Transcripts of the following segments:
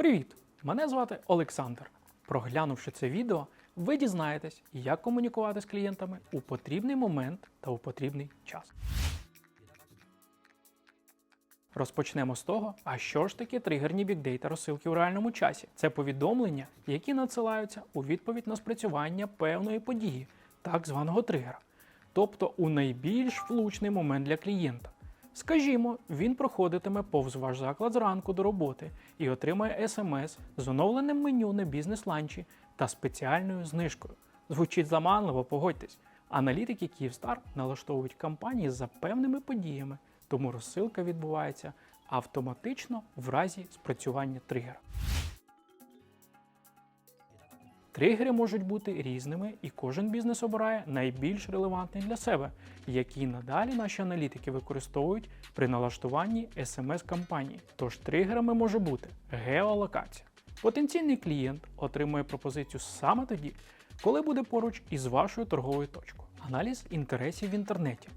Привіт! Мене звати Олександр. Проглянувши це відео, ви дізнаєтесь, як комунікувати з клієнтами у потрібний момент та у потрібний час. Розпочнемо з того, а що ж таке тригерні бікдейта розсилки у реальному часі? Це повідомлення, які надсилаються у відповідь на спрацювання певної події, так званого тригера, тобто у найбільш влучний момент для клієнта. Скажімо, він проходитиме повз ваш заклад зранку до роботи і отримає смс з оновленим меню на бізнес-ланчі та спеціальною знижкою. Звучить заманливо, погодьтесь. Аналітики Київстар налаштовують кампанії за певними подіями, тому розсилка відбувається автоматично в разі спрацювання тригера. Тригери можуть бути різними, і кожен бізнес обирає найбільш релевантний для себе, які надалі наші аналітики використовують при налаштуванні SMS-кампанії. Тож тригерами може бути геолокація. Потенційний клієнт отримує пропозицію саме тоді, коли буде поруч із вашою торговою точкою. Аналіз інтересів в інтернеті.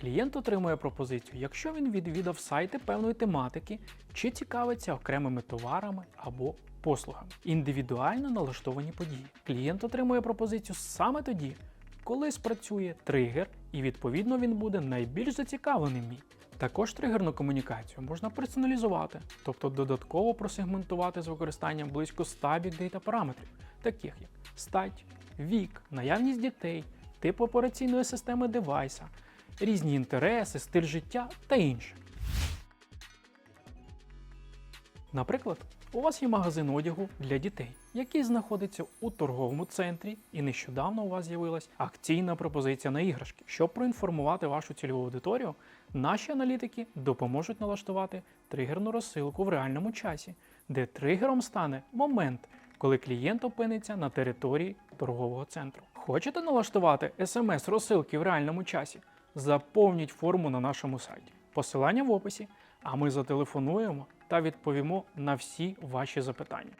Клієнт отримує пропозицію, якщо він відвідав сайти певної тематики чи цікавиться окремими товарами або послугами. Індивідуально налаштовані події. Клієнт отримує пропозицію саме тоді, коли спрацює тригер, і відповідно він буде найбільш зацікавлений в ній. Також тригерну комунікацію можна персоналізувати, тобто додатково просегментувати з використанням близько 100 бікдейта параметрів, таких як стать, вік, наявність дітей, тип операційної системи девайса, різні інтереси, стиль життя та інше. Наприклад, у вас є магазин одягу для дітей, який знаходиться у торговому центрі, і нещодавно у вас з'явилась акційна пропозиція на іграшки. Щоб проінформувати вашу цільову аудиторію, наші аналітики допоможуть налаштувати тригерну розсилку в реальному часі, де тригером стане момент, коли клієнт опиниться на території торгового центру. Хочете налаштувати смс-розсилки в реальному часі? Заповніть форму на нашому сайті. Посилання в описі, а ми зателефонуємо та відповімо на всі ваші запитання.